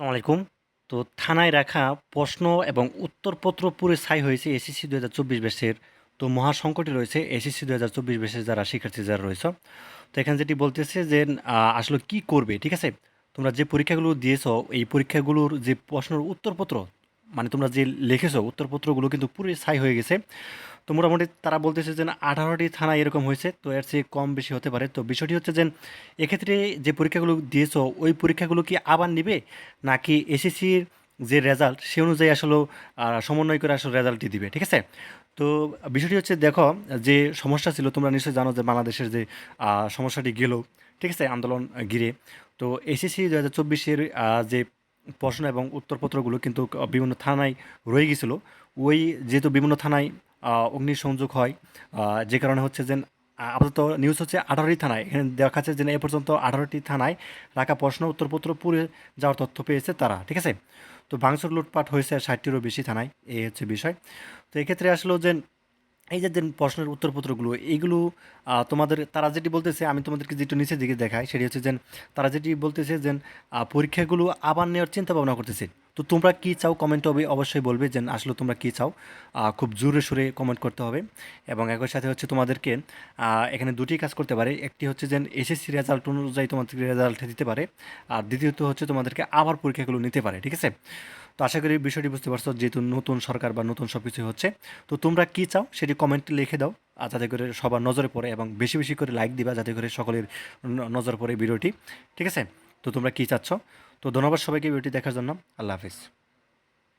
আলাইকুম। তো থানায় রাখা প্রশ্ন এবং উত্তরপত্র পুরে ছাই হয়েছে এসএসসি দু হাজার চব্বিশ ব্যাচের। তো মহাসংকটে রয়েছে এসএসসি দু হাজার চব্বিশ ব্যাচের যারা শিক্ষার্থী যারা রয়েছে। তো এখানে যেটি বলতেছে যে আসলে কি করবে, ঠিক আছে? তোমরা যে পরীক্ষাগুলো দিয়েছ, এই পরীক্ষাগুলোর যে প্রশ্নের উত্তরপত্র মানে তোমরা যে লিখেছো, উত্তরপত্রগুলো কিন্তু পুরো ছাই হয়ে গেছে। তো মোটামুটি তারা বলতেছে যে আঠারোটি থানা এরকম হয়েছে, তো এর চেয়ে কম বেশি হতে পারে। তো বিষয়টি হচ্ছে যে, এক্ষেত্রে যে পরীক্ষাগুলো দিয়েছ, ওই পরীক্ষাগুলো কি আবার নিবে? নাকি এসএসসির যে রেজাল্ট সে অনুযায়ী আসলে সমন্বয় করে আসলে রেজাল্টটি দিবে, ঠিক আছে? তো বিষয়টি হচ্ছে, দেখো, যে সমস্যা ছিল, তোমরা নিশ্চয়ই জানো যে বাংলাদেশের যে সমস্যাটি গেল, ঠিক আছে, আন্দোলন ঘিরে। তো এসএসসি দু হাজার চব্বিশের যে প্রশ্ন এবং উত্তরপত্রগুলো কিন্তু বিভিন্ন থানায় রয়ে গেছিল। ওই যেহেতু বিভিন্ন থানায় অগ্নিসংযোগ হয় যে কারণে হচ্ছে যে আপাতত নিউজ হচ্ছে আঠারোটি থানায়। এখানে দেখাচ্ছে যে এ পর্যন্ত আঠারোটি থানায় রাখা প্রশ্ন, উত্তরপত্র, পুড়ে যাওয়ার তথ্য পেয়েছে তারা, ঠিক আছে? তো ভাঙচুর, লুটপাট হয়েছে ষাটটিরও বেশি থানায়, এই হচ্ছে বিষয়। তো এক্ষেত্রে আসলে যে এই যে প্রশ্নের উত্তরপত্রগুলো এইগুলো তোমাদের, তারা যেটি বলতেছে, আমি তোমাদেরকে যেটু নিচে দিকে দেখাই, সেটি হচ্ছে যে, তারা যেটি বলতেছে যে পরীক্ষাগুলো আবার নেওয়ার চিন্তা ভাবনা করতেছে। তো তোমরা কি চাও কমেন্ট হবে, অবশ্যই বলবে যে, আসলে তোমরা কি চাও। খুব জোরে সুরে কমেন্ট করতে হবে। এবং একই সাথে হচ্ছে তোমাদেরকে এখানে দুটি কাজ করতে পারে। একটি হচ্ছে যে, এসএসসি রেজাল্ট অনুযায়ী তোমাদেরকে রেজাল্ট দিতে পারে। আর দ্বিতীয়ত হচ্ছে তোমাদেরকে আবার পরীক্ষাগুলো নিতে পারে, ঠিক আছে? তো আশা করি বিষয়টি বুঝতে পারছ, যেহেতু নতুন সরকার বা নতুন সব কিছু হচ্ছে। তো তোমরা কি চাও সেটি কমেন্ট লিখে দাও, আর যাতে করে সবার নজরে পড়ে এবং বেশি বেশি করে লাইক দিবা, যাতে করে সকলের নজর পড়ে ভিডিওটি। ঠিক আছে? তো তোমরা কি চাচ্ছ? তো ধন্যবাদ সবাইকে ভিডিওটি দেখার জন্য। আল্লাহ হাফিজ।